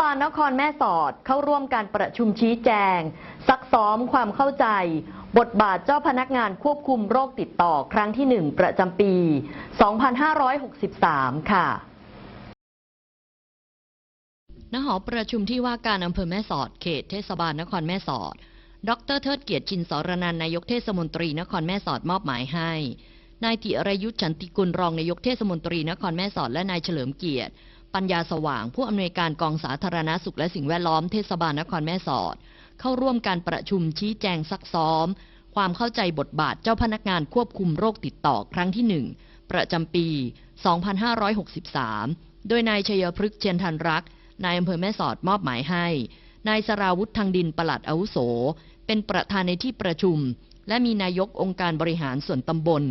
บาลนครแม่สอดเข้าร่วมการประชุมชี้แจง ซักซ้อมความเข้าใจ บทบาทเจ้าพนักงานควบคุมโรคติดต่อครั้งที่ 1 ประจำปี 2563 ค่ะณหอประชุมที่ว่าการอำเภอแม่สอด เขตเทศบาลนครแม่สอด ดรเทิดเกียรติชินสรนันนายกเทศมนตรีนครแม่สอดมอบหมายให้ นายติรยุทธ์ฉันติกุลรองนายกเทศมนตรีนครแม่สอดและนายเฉลิมเกียรติ ปัญญาสว่าง ผู้อำนวยการกองสาธารณสุขและสิ่งแวดล้อมเทศบาลนครแม่สอด เข้าร่วมการประชุมชี้แจงซักซ้อม ความเข้าใจบทบาทเจ้าพนักงานควบคุมโรคติดต่อครั้งที่หนึ่งประจำปี 2563 โดยนายชัยพฤกษ์เชียนทันรักนายอำเภอแม่สอดมอบหมายให้ นายสราวุธทางดินประหลัดอาวุโส เป็นประธานในที่ประชุม และมีนายกองค์การบริหารส่วนตำบล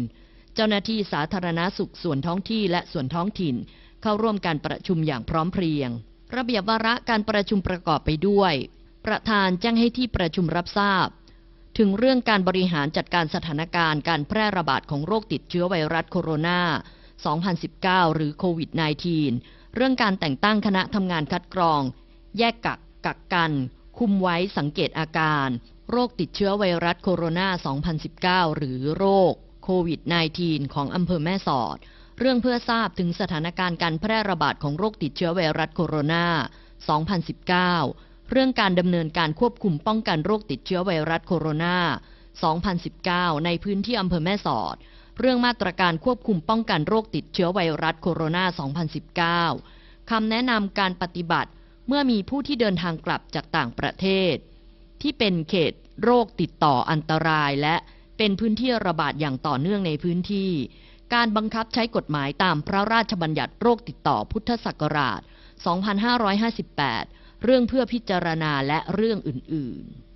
เจ้าหน้าที่สาธารณสุขส่วนท้องที่และส่วนท้องถิ่น เข้าร่วมการประชุมอย่างพร้อมเพรียง ระเบียบวาระการประชุมประกอบไปด้วย ประธานแจ้งให้ที่ประชุมรับทราบ ถึงเรื่องการบริหารจัดการสถานการณ์การแพร่ระบาดของโรคติดเชื้อไวรัสโคโรนา 2019 หรือโควิด -19 เรื่องการแต่งตั้งคณะทำงานคัดกรอง แยกกักกักกัน คุมไว้สังเกตอาการ โรคติดเชื้อไวรัสโคโรนา 2019 หรือโรคโควิด -19 ของอำเภอแม่สอด เรื่องเพื่อทราบถึงสถานการณ์การแพร่ระบาดของโรคติดเชื้อไวรัสโคโรนา 2019 เรื่องการดำเนินการควบคุมป้องกันโรคติดเชื้อไวรัสโคโรนา 2019 ในพื้นที่อำเภอแม่สอด เรื่องมาตรการควบคุมป้องกันโรคติดเชื้อไวรัสโคโรนา 2019 คำแนะนำการปฏิบัติเมื่อมีผู้ที่เดินทางกลับจากต่างประเทศ ที่เป็นเขตโรคติดต่ออันตรายและเป็นพื้นที่ระบาดอย่างต่อเนื่องในพื้นที่ การบังคับใช้กฎหมายตามพระราชบัญญัติโรคติดต่อพุทธศักราช 2558 เรื่องเพื่อพิจารณาและเรื่องอื่น ๆ